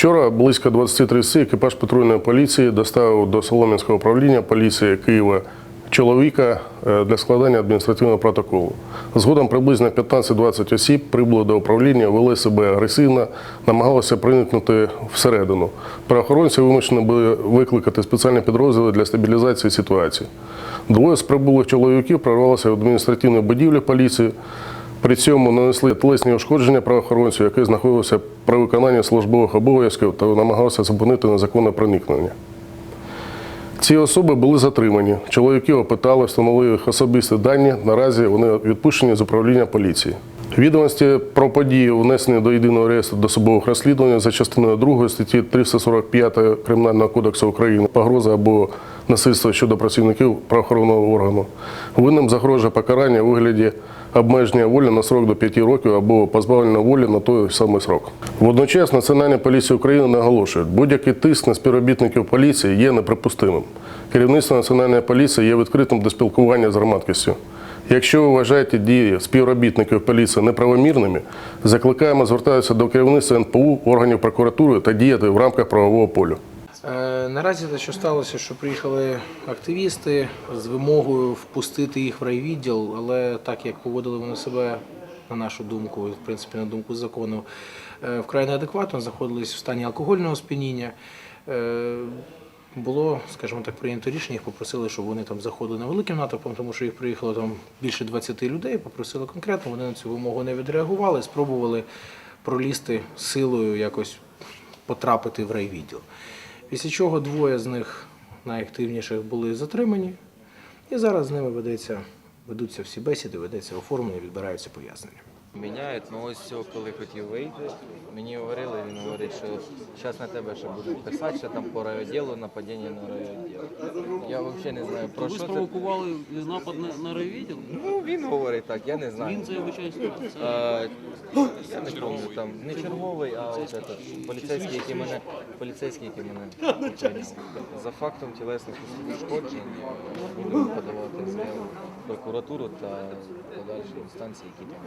Вчора близько 20.30 екіпаж патрульної поліції доставив до Солом'янського управління поліції Києва чоловіка е, для складання адміністративного протоколу. Згодом приблизно 15-20 осіб прибуло до управління, вели себе агресивно, намагалися проникнути всередину. Правоохоронці вимушені були викликати спеціальні підрозділи для стабілізації ситуації. Двоє з прибулих чоловіків прорвалися в адміністративну будівлю поліції. При цьому нанесли тілесні ушкодження правоохоронцю, який знаходився при виконанні службових обов'язків та намагався зупинити незаконне проникнення. Ці особи були затримані. Чоловіків опитали, встановили їх особисті дані. Наразі вони відпущені з управління поліції. Відомості про події внесені до єдиного реєстру досудових розслідувань за частиною 2 статті 345 Кримінального кодексу України погроза або насильство щодо працівників правоохоронного органу. Винним загрожує покарання у вигляді обмеження волі на срок до 5 років або позбавлення волі на той самий срок. Водночас Національна поліція України наголошує, будь-який тиск на співробітників поліції є неприпустимим. Керівництво Національної поліції є відкритим до спілкування з громадськістю. Якщо ви вважаєте дії співробітників поліції неправомірними, закликаємо звертатися до керівництва НПУ, органів прокуратури та діяти в рамках правового полю. Е, Наразі те, що сталося, що приїхали активісти з вимогою впустити їх в райвідділ, але так як поводили вони себе, на нашу думку, в принципі, на думку закону, е, вкрай неадекватно, знаходились в стані алкогольного сп'яніння. Е, Було, скажімо так, прийнято рішення, їх попросили, щоб вони там заходили невеликим натовпом, тому що їх приїхало там більше 20 людей, попросили конкретно, вони на цю вимогу не відреагували, спробували пролізти силою якось потрапити в райвідділ. Після чого двоє з них найактивніших були затримані, і зараз з ними ведеться, ведуться всі бесіди, ведеться оформлення, відбираються пояснення. Міняють, ну ось цього, коли хотів вийти, мені говорили, він говорить, що зараз на тебе ще будуть писати, що там по райвідділу, нападіння на райвідділ. Я взагалі не знаю про Ви що це. спровокували напад на, на райвідділ? Ну він говорить так, я не знаю. Він це вибачає. Я не пам'ятаю, там не черговий, а от этот, поліцейський, який мене поліцейський, який мене. За фактом тілесних ушкоджень будемо подавати заяву прокуратуру та подальші інстанції, які там.